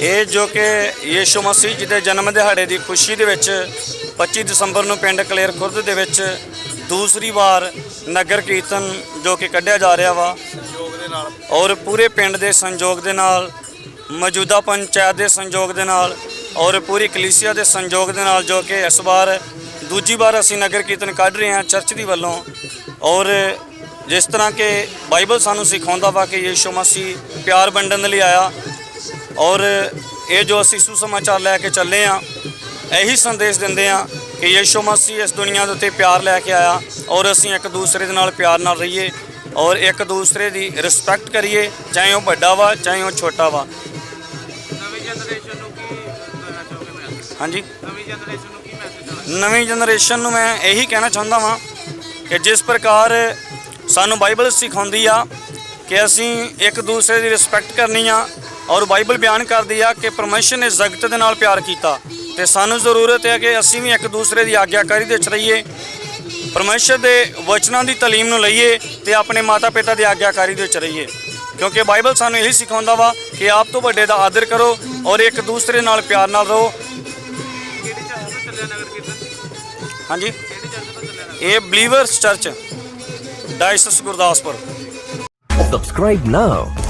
ਇਹ ਜੋ ਕਿ ਯੀਸ਼ੂ ਮਸੀਹ ਜੀ ਦੇ ਜਨਮ ਦਿਹਾੜੇ ਦੀ ਖੁਸ਼ੀ ਦੇ ਵਿੱਚ 25 ਦਸੰਬਰ ਨੂੰ ਪਿੰਡ ਕਲੇਰ ਖੁਰਦ ਦੇ ਵਿੱਚ ਦੂਸਰੀ ਵਾਰ ਨਗਰ ਕੀਰਤਨ ਜੋ ਕਿ ਕੱਢਿਆ ਜਾ ਰਿਹਾ ਵਾ ਔਰ ਪੂਰੇ ਪਿੰਡ ਦੇ ਸੰਯੋਗ ਦੇ ਨਾਲ ਮੌਜੂਦਾ ਪੰਚਾਇਤ ਦੇ ਸੰਯੋਗ ਦੇ ਨਾਲ ਔਰ ਪੂਰੀ ਕਲੀਸਿਆ ਦੇ ਸੰਯੋਗ ਦੇ ਨਾਲ ਜੋ ਕਿ ਇਸ ਵਾਰ ਦੂਜੀ ਵਾਰ ਅਸੀਂ ਨਗਰ ਕੀਰਤਨ ਕੱਢ ਰਹੇ ਹਾਂ ਚਰਚ ਦੀ ਵੱਲੋਂ ਔਰ ਜਿਸ ਤਰ੍ਹਾਂ ਕਿ ਬਾਈਬਲ ਸਾਨੂੰ ਸਿਖਾਉਂਦਾ ਵਾ ਕਿ ਯੀਸ਼ੂ ਮਸੀਹ ਪਿਆਰ ਵੰਡਣ ਲਈ ਆਇਆ ਔਰ ਇਹ ਜੋ ਅਸੀਂ ਸੁਸਮਾਚਾਰ ਲੈ ਕੇ ਚੱਲੇ ਆ ਇਹੀ ਸੰਦੇਸ਼ ਦਿੰਦੇ ਆ ਕਿ ਯੀਸ਼ੂ ਮਸੀਹ ਇਸ ਦੁਨੀਆ ਦੇ ਉੱਤੇ ਪਿਆਰ ਲੈ ਕੇ ਆਇਆ ਔਰ ਅਸੀਂ ਇੱਕ ਦੂਸਰੇ ਦੇ ਨਾਲ ਪਿਆਰ ਨਾਲ ਰਹੀਏ ਔਰ ਇੱਕ ਦੂਸਰੇ ਦੀ ਰਿਸਪੈਕਟ ਕਰੀਏ ਚਾਹੇ ਉਹ ਵੱਡਾ ਵਾ ਚਾਹੇ ਉਹ ਛੋਟਾ ਵਾ। ਨਵੀਂ ਜਨਰੇਸ਼ਨ ਨੂੰ ਕੀ ਦੇਣਾ ਚਾਹੋਗੇ ਮੈਸੇਜ ਹਾਂਜੀ? ਨਵੀਂ ਜਨਰੇਸ਼ਨ ਨੂੰ ਕੀ ਮੈਸੇਜ ਦੇਣਾ ਨਵੀਂ ਜਨਰੇਸ਼ਨ ਨੂੰ ਮੈਂ ਇਹੀ ਕਹਿਣਾ ਚਾਹੁੰਦਾ ਵਾਂ ਕਿ ਜਿਸ ਪ੍ਰਕਾਰ ਸਾਨੂੰ ਬਾਈਬਲ ਸਿਖਾਉਂਦੀ ਆ ਕਿ ਅਸੀਂ ਇੱਕ ਦੂਸਰੇ ਦੀ ਰਿਸਪੈਕਟ ਕਰਨੀ ਆ ਔਰ ਬਾਈਬਲ ਬਿਆਨ ਕਰਦੀ ਆ ਕਿ ਪਰਮੇਸ਼ਰ ਨੇ ਜਗਤ ਦੇ ਨਾਲ ਪਿਆਰ ਕੀਤਾ ਤੇ ਸਾਨੂੰ ਜ਼ਰੂਰਤ ਹੈ ਕਿ ਅਸੀਂ ਵੀ ਇੱਕ ਦੂਸਰੇ ਦੀ ਆਗਿਆਕਾਰੀ ਦੇ ਵਿੱਚ ਰਹੀਏ। ਪਰਮੇਸ਼ਰ ਦੇ ਵਚਨਾਂ ਦੀ ਤਾਲੀਮ ਨੂੰ ਲਈਏ ਤੇ ਆਪਣੇ ਮਾਤਾ-ਪਿਤਾ ਦੀ ਆਗਿਆਕਾਰੀ ਦੇ ਵਿੱਚ ਰਹੀਏ। ਕਿਉਂਕਿ ਬਾਈਬਲ ਸਾਨੂੰ ਇਹੀ ਸਿਖਾਉਂਦਾ ਵਾ ਕਿ ਆਪ ਤੋਂ ਵੱਡੇ ਦਾ ਆਦਰ ਕਰੋ ਔਰ ਇੱਕ ਦੂਸਰੇ ਨਾਲ ਪਿਆਰ ਨਾਲ ਰਹੋ। ਹਾਂਜੀ? ਇਹ Believers Church, diocese Gurdaspur. Subscribe now